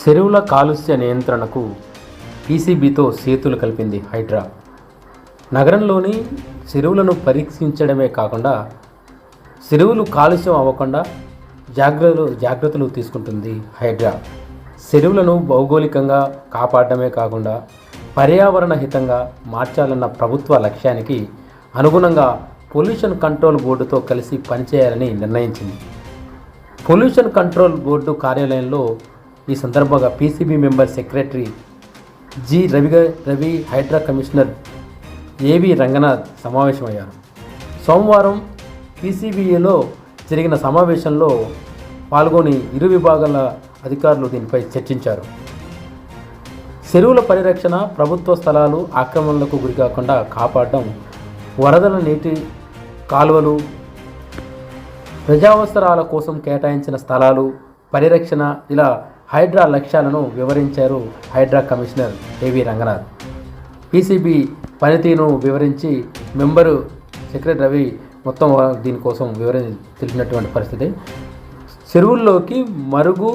చెరువుల కాలుష్య నియంత్రణకు పీసీబీతో సేతులు కలిపింది హైడ్రా. నగరంలోని చెరువులను పరీక్షించడమే కాకుండా చెరువులు కాలుష్యం అవ్వకుండా జాగ్రత్తలు జాగ్రత్తలు తీసుకుంటుంది హైడ్రా. చెరువులను భౌగోళికంగా కాపాడడమే కాకుండా పర్యావరణ హితంగా మార్చాలన్న ప్రభుత్వ లక్ష్యానికి అనుగుణంగా పొల్యూషన్ కంట్రోల్ బోర్డుతో కలిసి పనిచేయాలని నిర్ణయించింది. పొల్యూషన్ కంట్రోల్ బోర్డు కార్యాలయంలో ఈ సందర్భంగా PCB member secretary G Ravi Ravi HYDRAA commissioner AV Ranganath సమావేశమయ్యారు. సోమవారం పీసీబీఏలో జరిగిన సమావేశంలో పాల్గొని ఇరు విభాగాల అధికారులు దీనిపై చర్చించారు. చెరువుల పరిరక్షణ ప్రభుత్వ స్థలాలు ఆక్రమణలకు గురికాకుండా కాపాడడం వరదల నీటి కాలువలు ప్రజావసరాల కోసం కేటాయించిన స్థలాలు పరిరక్షణ ఇలా హైడ్రా లక్ష్యాలను వివరించారు Hydraa commissioner AV Ranganath. PCB పనితీరును వివరించి మెంబరు సెక్రటరీ రవి మొత్తం దీనికోసం వివరణ తెలిపినటువంటి పరిస్థితి. చెరువుల్లోకి మరుగు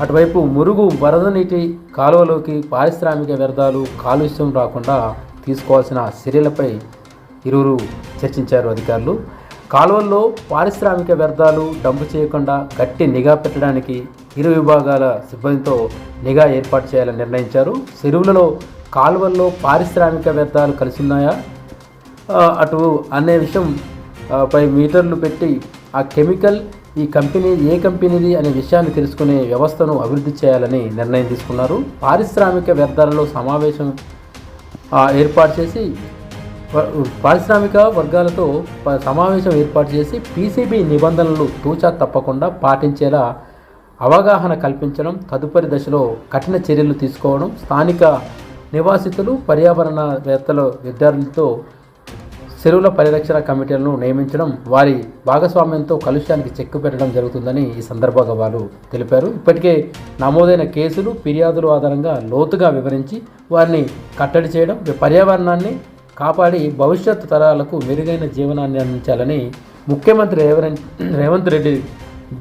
అటువైపు మురుగు వరద నీటి కాలువలోకి పారిశ్రామిక వ్యర్థాలు కాలుష్యం రాకుండా తీసుకోవాల్సిన చర్యలపై ఇరువురు చర్చించారు అధికారులు. కాలువల్లో పారిశ్రామిక వ్యర్థాలు డంపు చేయకుండా గట్టి నిఘా పెట్టడానికి ఇరు విభాగాల సిబ్బందితో నిఘా ఏర్పాటు చేయాలని నిర్ణయించారు. చెరువులలో కాలువల్లో పారిశ్రామిక వ్యర్థాలు కలిసి ఉన్నాయా అటు అనే విషయం పై మీటర్లు పెట్టి ఆ కెమికల్ ఈ కంపెనీ ఏ కంపెనీది అనే విషయాన్ని తెలుసుకునే వ్యవస్థను అభివృద్ధి చేయాలని నిర్ణయం తీసుకున్నారు. పారిశ్రామిక వ్యర్థాలలో సమావేశం ఏర్పాటు చేసి పారిశ్రామిక వర్గాలతో ప- సమావేశం ఏర్పాటు చేసి పీసీబీ నిబంధనలు తూచా తప్పకుండా పాటించేలా అవగాహన కల్పించడం తదుపరి దశలో కఠిన చర్యలు తీసుకోవడం స్థానిక నివాసితులు పర్యావరణవేత్తల విద్యార్థులతో చెరువుల పరిరక్షణ కమిటీలను నియమించడం వారి భాగస్వామ్యంతో కలుష్యానికి చెక్కు పెట్టడం జరుగుతుందని ఈ సందర్భంగా వారు తెలిపారు. ఇప్పటికే నమోదైన కేసులు ఫిర్యాదుల ఆధారంగా లోతుగా వివరించి వారిని కట్టడి చేయడం పర్యావరణాన్ని కాపాడి భవిష్యత్తు తరాలకు మెరుగైన జీవనాన్ని అందించాలని ముఖ్యమంత్రి రేవంత్ రేవంత్ రెడ్డి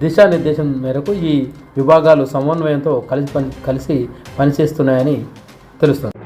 దిశానిర్దేశం మేరకు ఈ విభాగాలు సమన్వయంతో కలిసి పని కలిసి పనిచేస్తున్నాయని తెలుస్తుంది.